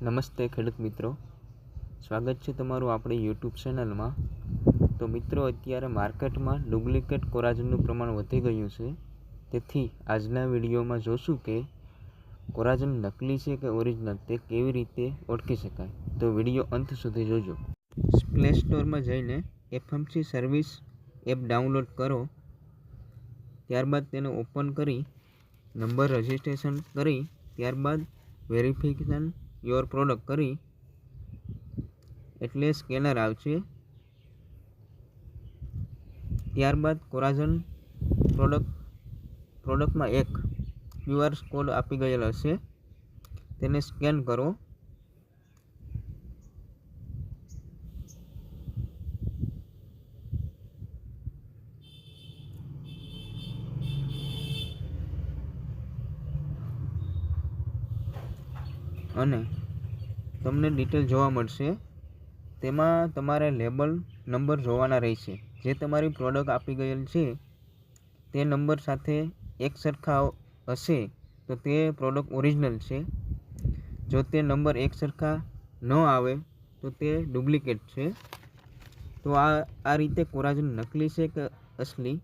નમસ્તે ખેડૂત મિત્રો. સ્વાગત છે તમારું આપણી યુટ્યુબ ચેનલમાં. તો મિત્રો, અત્યારે માર્કેટમાં ડુપ્લિકેટ કોરાજનનું પ્રમાણ વધી ગયું છે. તેથી આજના વિડીયોમાં જોશું કે કોરાજન નકલી છે કે ઓરિજિનલ, તે કેવી રીતે ઓળખી શકાય? તો વીડિયો અંત સુધી જોજો. પ્લે સ્ટોરમાં જઈને એફએમસી સર્વિસ એપ ડાઉનલોડ કરો. ત્યારબાદ તેને ઓપન કરી નંબર રજિસ્ટ્રેશન કરી. ત્યારબાદ વેરિફિકેશન યોર પ્રોડક્ટ કરી, એટલે સ્કેનર આવશે. ત્યારબાદ કોરાઝન પ્રોડક્ટ પ્રોડક્ટમાં એક ક્યુઆર કોડ આપી ગયેલ હશે તેને સ્કેન કરો. અને તમને ડિટેલ જોવા મળશે. તેમાં તમારે લેબલ નંબર જોવાના રહેશે. જે તમારી પ્રોડક્ટ આપી ગયેલ છે, તે નંબર સાથે એક સરખા હશે તો તે પ્રોડક્ટ ઓરિજિનલ છે. જો તે નંબર એક સરખા ન આવે તો તે ડુપ્લિકેટ છે. તો આ આ રીતે કોરાજન નકલી છે કે અસલી,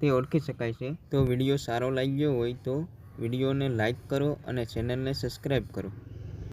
તે ઓળખી શકાય છે. તો વીડિયો સારો લાગ્યો હોય તો વિડીયોને લાઈક કરો અને ચેનલને સબસ્ક્રાઈબ કરો.